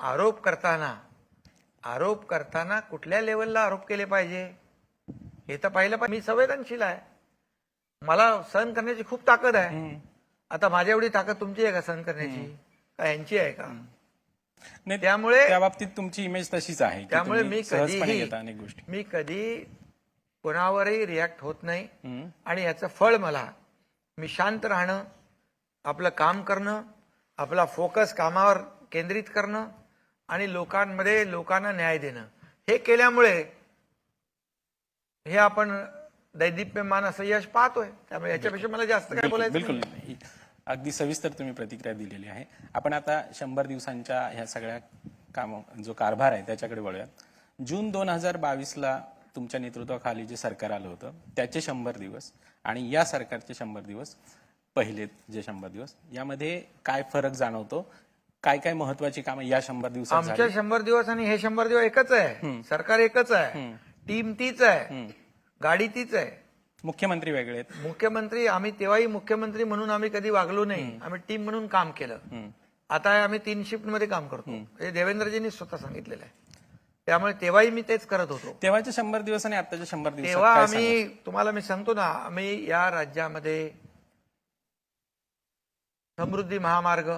आरोप करताना आरोप करताना कुठल्या लेवलला आरोप केले पाहिजे? हे तर पाहिलं पाहिजे. मी संवेदनशील आहे. मला सहन करण्याची खूप ताकद आहे. आता माझ्या एवढी ताकद तुमची आहे का सहन करण्याची? का यांची आहे का? नाही त्यामुळे- त्या बाबतीत तुमची इमेज तशीच आहे त्यामुळे मी गोष्टी. मी कधी कोणावरही रिॲक्ट होत नाही. आणि याचं फळ मला मी शांत राहणं आपलं काम करणं आपला फोकस कामावर केंद्रित करणं आणि लोकांमध्ये लोकांना न्याय देणं. हे केल्यामुळे हे आपण दैदिप्यमान असं यश पाहतोय. त्यामुळे याच्यापेक्षा मला जास्त काय बोलायचं बिलकुल. अगदी सविस्तर तुम्ही प्रतिक्रिया दिलेली आहे. आपण आता शंभर दिवसांच्या ह्या सगळ्या काम जो कारभार आहे त्याच्याकडे वळूयात. जून दोन हजार बावीसला तुमच्या नेतृत्वाखाली जे सरकार आलं होतं त्याचे शंभर दिवस आणि या सरकारचे शंभर दिवस पहिले जे शंभर दिवस यामध्ये काय फरक जाणवतो काय काय महत्वाची कामं या शंभर दिवसात आमच्या झाली शंभर दिवस आणि हे शंभर दिवस एकच आहे. सरकार एकच आहे. टीम तीच आहे. गाडी तीच आहे. मुख्यमंत्री वेगळे आहेत. मुख्यमंत्री आम्ही तेव्हाही मुख्यमंत्री म्हणून आम्ही कधी वागलो नाही. आम्ही टीम म्हणून काम केलं. हम्म. आता आम्ही तीन शिफ्टमध्ये काम करतो. हे देवेंद्रजींनी स्वतः सांगितलेलं आहे. त्यामुळे तेव्हाही मी तेच करत होतो. तेव्हाचे शंभर दिवस आणि आताच्या शंभर दिवसात तेव्हा आम्ही तुम्हाला मी सांगतो ना आम्ही या राज्यामध्ये समृद्धी महामार्ग.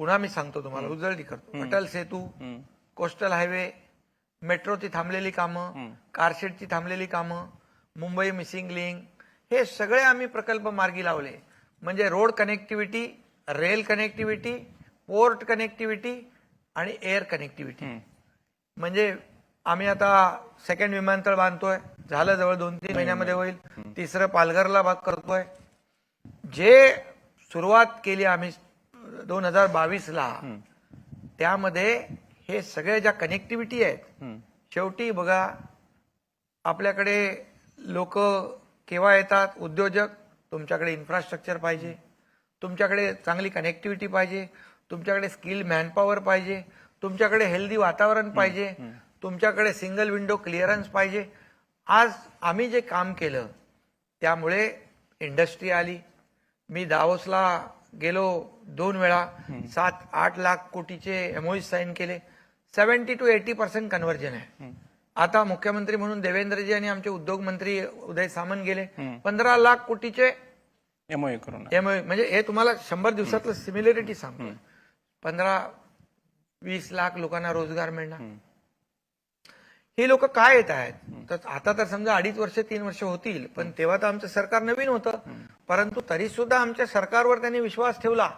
पुन्हा मी सांगतो तुम्हाला उजळणी करतो. अटल सेतू. कोस्टल हायवे मेट्रोची थांबलेली कामं कारशेडची थांबलेली कामं मुंबई मिसिंग लिंक हे सगळे आम्ही प्रकल्प मार्गी लावले. म्हणजे road connectivity rail connectivity port connectivity आणि एअर कनेक्टिव्हिटी म्हणजे आम्ही आता सेकंड विमानतळ बांधतोय. झालं जवळ दोन तीन महिन्यामध्ये होईल. तिसरं पालघरला भाग करतोय. जे सुरुवात केली आम्ही दोन हजार बावीसला त्यामध्ये हे सगळे ज्या कनेक्टिव्हिटी आहेत. शेवटी बघा आपल्याकडे लोक केव्हा येतात? उद्योजक तुमच्याकडे इन्फ्रास्ट्रक्चर पाहिजे. तुमच्याकडे चांगली कनेक्टिव्हिटी पाहिजे. तुमच्याकडे स्किल मॅनपॉवर पाहिजे. तुमच्याकडे हेल्दी वातावरण पाहिजे. तुमच्याकडे सिंगल विंडो क्लिअरन्स पाहिजे. आज आम्ही जे काम केलं त्यामुळे इंडस्ट्री आली. मी दावोसला गेलो दोन वेळा सात आठ लाख कोटीचे एमओई साईन केले. Seventy two eighty percent conversion आहे. आता मुख्यमंत्री म्हणून देवेंद्रजी आणि आमचे उद्योग मंत्री उदय सामंत गेले. पंधरा लाख कोटीचे एमओए करून. एमओई म्हणजे हे तुम्हाला शंभर दिवसातलं सिमिलरिटी सांगतो. पंधरा वीस लाख लोकांना रोजगार मिळणार. ही लोक काय येत आहेत? तर आता तर समजा अडीच वर्ष तीन वर्ष होतील पण तेव्हा तर आमचं सरकार नवीन होतं. परंतु तरी सुद्धा आमच्या सरकारवर त्यांनी विश्वास ठेवला.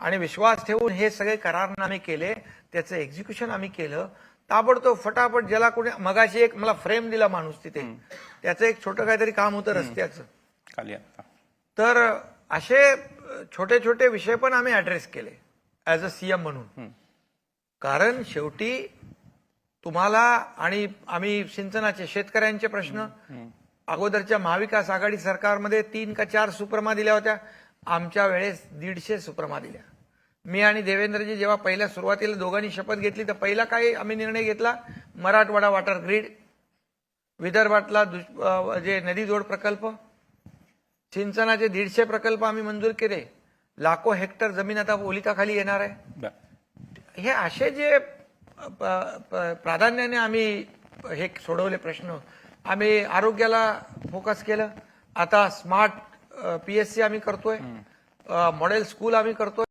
आणि विश्वास ठेवून हे सगळे करारनामे केले त्याचं एक्झिक्युशन आम्ही केलं. ताबडतोब फटाफट ज्याला कोणी मगाशी एक मला फ्रेम दिला माणूस तिथे. त्याचं एक छोटं काहीतरी काम होतं रस्त्याचं. तर असे छोटे छोटे विषय पण आम्ही ऍड्रेस केले ऍज अ सीएम म्हणून. कारण शेवटी तुम्हाला आणि आम्ही सिंचनाचे शेतकऱ्यांचे प्रश्न अगोदरच्या महाविकास आघाडी सरकारमध्ये तीन का चार सुप्रमा दिल्या होत्या. आमच्या वेळेस दीडशे सुप्रमा दिल्या. मी आणि देवेंद्रजी जेव्हा पहिल्या सुरुवातीला दोघांनी शपथ घेतली तर पहिला काय आम्ही निर्णय घेतला मराठवाडा वॉटर ग्रीड विदर्भातला दुष- जे नदी जोड प्रकल्प सिंचनाचे दीडशे प्रकल्प आम्ही मंजूर केले. लाखो हेक्टर जमीन आता ओलिताखाली येणार आहे. हे असे जे प्राधान्याने आम्ही हे सोडवले प्रश्न आम्ही आरोग्याला फोकस केलं. आता स्मार्ट पीएससी आम्ही करतोय. मॉडेल स्कूल आम्ही करतोय.